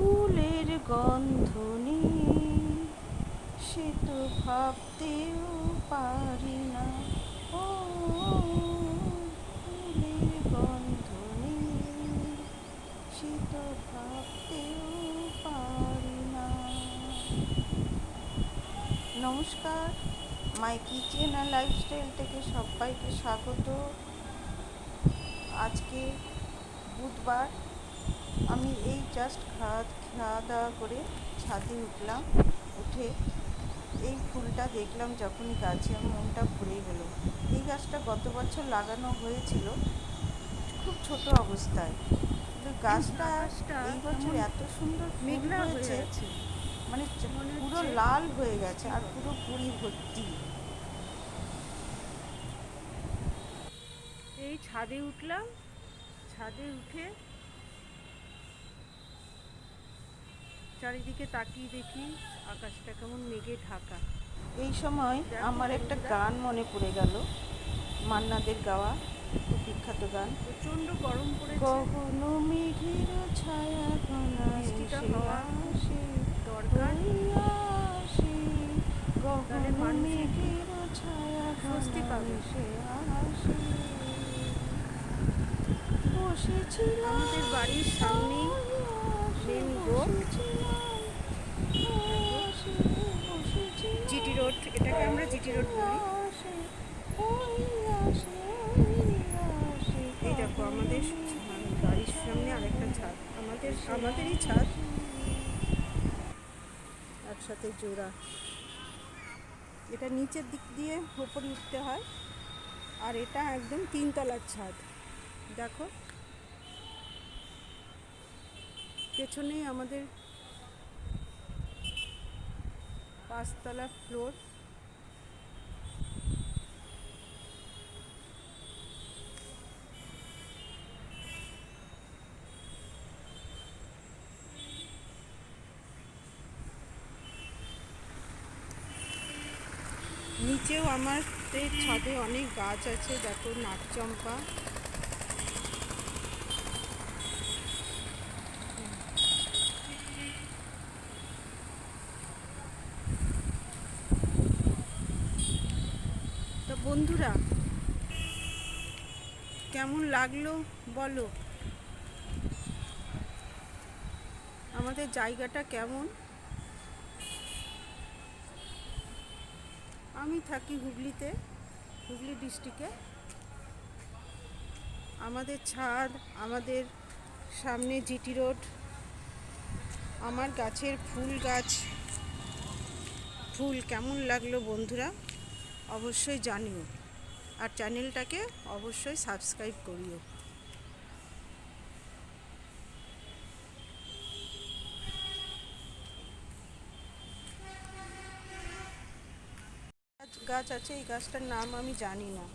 ফুলের গন্ধ নেই সে তো ভাবতেও পারি না। ও, ফুলের গন্ধ নেই সে তো ভাবতেও পারি না। নমস্কার, মাই কিচেন আর লাইফস্টাইল থেকে সবাইকে স্বাগত। আজকে বুধবার আমি এই জাস্ট খাওয়া খাওয়া দাওয়া করে ছাদে উঠলাম উঠে এই ফুলটা দেখলাম যখনই গাছে আমার মনটা ভরে গেল। এই গাছটা গত বছর লাগানো হয়েছিল খুব ছোট অবস্থায়। কিন্তু গাছটা এই বছর এত সুন্দর ফুল মেঘলা হয়েছে মানে পুরো লাল হয়ে গেছে আর পুরো পুরি ভর্তি। এই ছাদে উঠলাম ছাদে উঠে চারিদিকে তাকিয়ে দেখি আকাশটা কেমন মেঘে ঢাকা এই সময় আমার একটা গান মনে পড়ে গেল মান্নাদের গাওয়া খুব বিখ্যাত গান প্রচণ্ড গরম পড়েছে কখনো মেঘের ছায়া কণা বৃষ্টিটা এসে হওয়া আসে, দরকার তাহলে মেঘের ছায়া স্বস্তি পাবে। আসে। বসেছিলাম আমাদের বাড়ির সামনেই main road। রোড, এটাকে আমরা জিটি রোড বলি। এই দেখো, আমাদের বাড়ির সামনে আরেকটা ছাদ। আমাদের, আমাদেরই ছাদ। একসাথে জোড়া। এটা নিচের দিক দিয়ে ওপরে উঠতে হয়। আর এটা একদম তিনতলার ছাদ। দেখো। পেছনেই আমাদের পাঁচতলা ফ্লোর নিচেও আমাদের ছাদে অনেক গাছ আছে দেখো নাকচম্পা তো বন্ধুরা, কেমন লাগল বলো? আমাদের জায়গাটা কেমন? আমি থাকি হুগলিতে, হুগলি ডিস্ট্রিক্টে। আমাদের ছাদ, আমাদের সামনে জিটি রোড, আমার গাছের ফুল গাছ। ফুল কেমন লাগল বন্ধুরা? অবশ্যই জানিও। আর চ্যানেলটাকে অবশ্যই সাবস্ক্রাইব করিও। গাছ- আছে, এই গাছটার নাম আমি জানি না।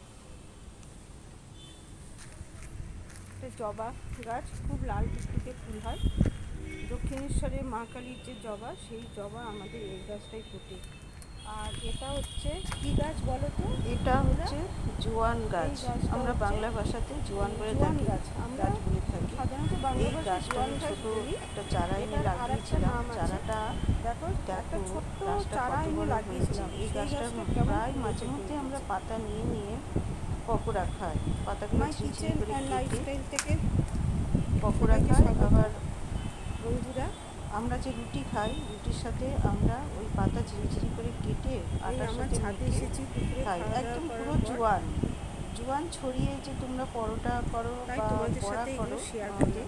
জবা গাছ, খুব লাল টুকটুকে ফুল হয়। দক্ষিণেশ্বরের মা কালীর যে জবা, সেই জবা আমাদের এই গাছটাই ফোটে। আর এটা হচ্ছে কি গাছ বলো তো? এটা হচ্ছে জোয়ান গাছ। আমরা বাংলা ভাষাতে জোয়ান বলে থাকি গাছ। আমরা বলে থাকি। সাধারণত বাংলা ভাষায় জোয়ান গাছ বলি। একটা চারা এনে লাগিয়েছিলাম। চারাটা দেখো একটা ছোট্ট চারা এনে লাগিয়েছিলাম। এই গাছটা প্রায় মাঝে মধ্যে আমরা পাতা নিয়ে নিয়ে পকোড়া খাই। পাতাগুলো কিচেন করে লাইফস্টাইল থেকে পকোড়া খাই। আবার বন্ধুরা আমরা যে রুটি খাই রুটির সাথে আমরা ওই পাতা ঝিরি ঝিরিঝিরি করে কেটে আটার সাথে খাই। একদম পুরো জোয়ান। জোয়ান ছড়িয়ে যে তোমরা পরোটা করো বা তোমাদের বড়া করো আমাদের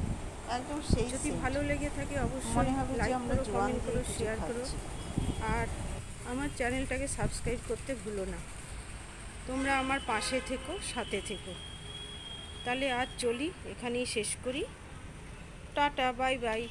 একদম সেই যদি ভালো লেগে থাকে অবশ্যই মনে হবে যে আমরা জোয়ান করো শেয়ার করো। আর আমার চ্যানেলটাকে সাবস্ক্রাইব করতে ভুলো না। তোমরা আমার পাশে থেকো সাথে থেকো। তাহলে আজ চলি এখানেই শেষ করি। Tata bye bye